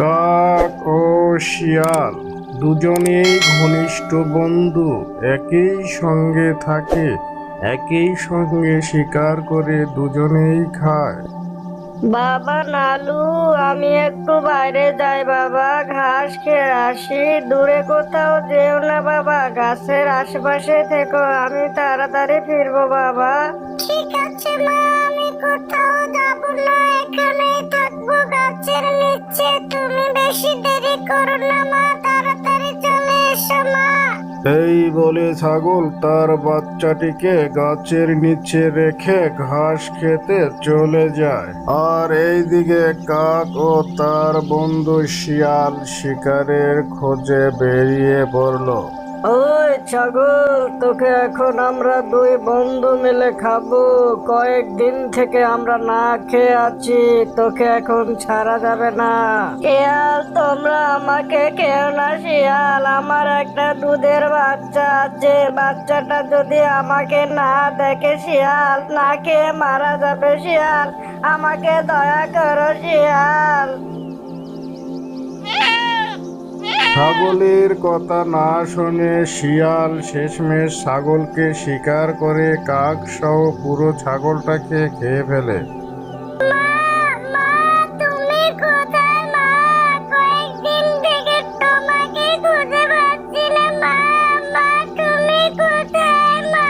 কাক ও শিয়াল দুজনেই ঘনিষ্ঠ বন্ধু একই সঙ্গে থাকে একই সঙ্গে শিকার করে দুজনেই খায়। বাবা নালু আমি একটু বাইরে যাই বাবা ঘাস খেয়ে আসি। দূরে কোথাও যেও না বাবা গাছের আশেপাশে থেকো আমি তাড়াতাড়ি ফিরবো বাবা। ঠিক আছে মা আমি কোথাও যাব না এখানেই থাকব গাছের নিচে তুমি এই বলে ছাগল তার বাচ্চাটিকে গাছের নিচে রেখে ঘাস খেতে চলে যায়। আর এইদিকে কাক ও তার বন্ধু শিয়াল শিকারের খোঁজে বেরিয়ে পড়ল। ওই ছাগল, তোকে এখন আমরা দুই বন্ধু মিলে খাব। কয়েকদিন থেকে আমরা না খেয়ে আছি, তোকে এখন ছাড়া যাবে না। শিয়াল তোমরা আমাকে কেউ না, শিয়াল। আমার একটা দুধের বাচ্চা আছে, বাচ্চাটা যদি আমাকে না দেখে, শিয়াল, না খেয়ে মারা যাবে, শিয়াল। আমাকে দয়া করো, শিয়াল। ছাগলের কথা না শুনে শিয়াল শেষমেশ ছাগলকে শিকার করে কাক সহ পুরো ছাগলটাকে খেয়ে ফেলে। মা তুমি কোথায়? মা কয়েকদিন থেকে তোমাকে খুঁজে পাচ্ছি না। মা মা তুমি কোথায়? মা।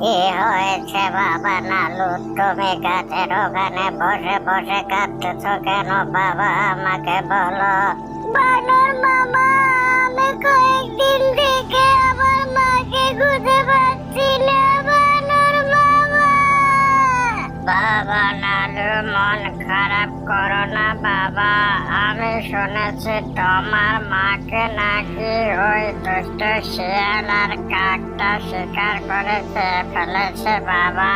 কি হয়েছে বাবা নালু তুমি গাছের ওখানে বসে বসে কাঁদতেছ কেন? বাবা আমাকে বলো। বানর মামা আমি কয়েকদিন থেকে আমার মাকে খুঁজে পাচ্ছি না বানর মামা। বাবা নালু মন খারাপ করো না বাবা। আমি শুনেছি তোমার মাকে নাকি ওই দুষ্ট শিয়াল আর কাকটা শিকার করে ফেলেছে বাবা।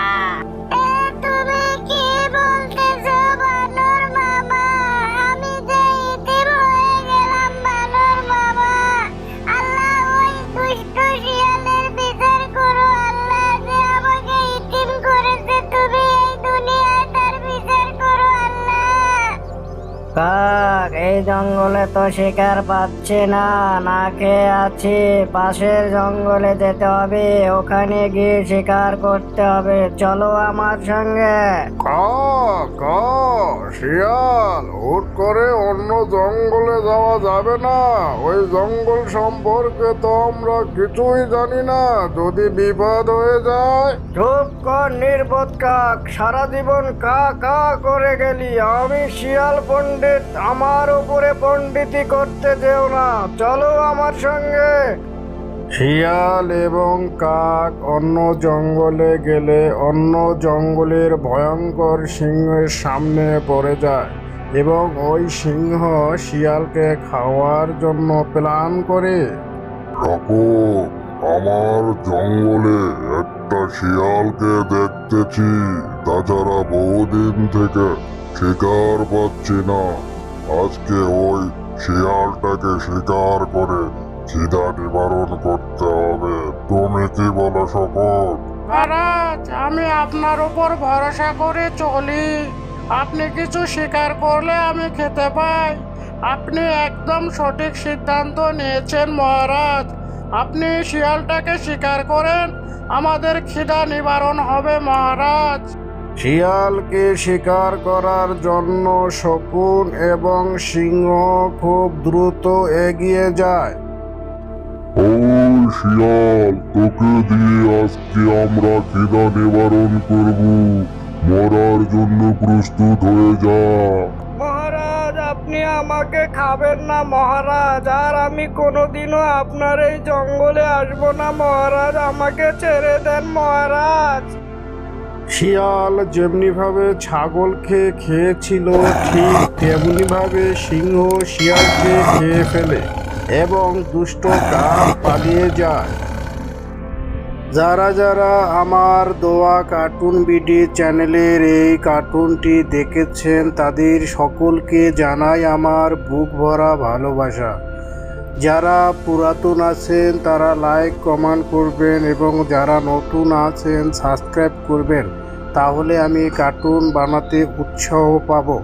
কাক এই জঙ্গলে তো শিকার পাচ্ছি না না খেয়ে আছি। পাশের জঙ্গলে যেতে হবে ওখানে গিয়ে শিকার করতে হবে। চলো আমার সঙ্গে। কা কা শিয়াল হুট করে অন্য জঙ্গলে যাওয়া যাবে না। ওই জঙ্গল সম্পর্কে তো আমরা কিছুই জানি না। যদি বিপদ হয়ে যায়? চুপ কর নির্বোধ কাক। সারা জীবন কা কা করে গেলি। আমি শিয়াল পণ্ডিত। আমার উপরে পণ্ডিতি করতে যেও না। চলো আমার সঙ্গে। শিয়াল এবং কাক অন্য জঙ্গলে গেলে অন্য জঙ্গলের ভয়ঙ্কর সিংহের সামনে পড়ে যায় এবং ওই সিংহ শিয়ালকে খাওয়ার জন্য প্ল্যান করে। দেখো আমার জঙ্গলে একটা শিয়ালকে দেখতেছি তাছাড়া বহুদিন থেকে। শিকার পাচ্ছি না। আজকে ওই শিয়ালটাকে শিকার করে খিদা নিবারণ করতে হবে। তুমি কি বলো শপথ মহারাজ, আমি আপনার উপর ভরসা করে চলি। আপনি কিছু শিকার করলে আমি খেতে পাই। আপনি একদম সঠিক সিদ্ধান্ত নিয়েছেন মহারাজ। আপনি শিয়ালটাকে স্বীকার করেন, আমাদের খিদা নিবারণ হবে মহারাজ। শিয়ালকে শিকার করার জন্য শকুন এবং সিংহ খুব দ্রুত এগিয়ে যায়। ও শিয়াল তোকে দিয়ে আজকে আমরা খিদা নিবারণ করব। মরার জন্য প্রস্তুত হয়ে যা। মহারাজ আপনি আমাকে খাবেন না মহারাজ আর আমি কোনোদিনও আপনার এই জঙ্গলে আসব না মহারাজ আমাকে ছেড়ে দেন মহারাজ। শিয়াল যেমনিভাবে খেয়ে খেয়েছিল, ঠিক তেমনিভাবে সিংহ শিয়ালকে খেয়ে ফেলে এবং দুষ্ট কাক পালিয়ে যায়। যারা যারা আমার দোয়া কার্টুন বিডি চ্যানেলের এই কার্টুনটি দেখেছেন, তাদের সকলকে জানাই আমার বুক ভরা ভালোবাসা। যারা পুরাতন আছেন, তারা লাইক কমেন্ট করবেন এবং যারা নতুন আছেন সাবস্ক্রাইব করবেন। তাহলে আমি কার্টুন বানাতে উৎসাহ পাবো।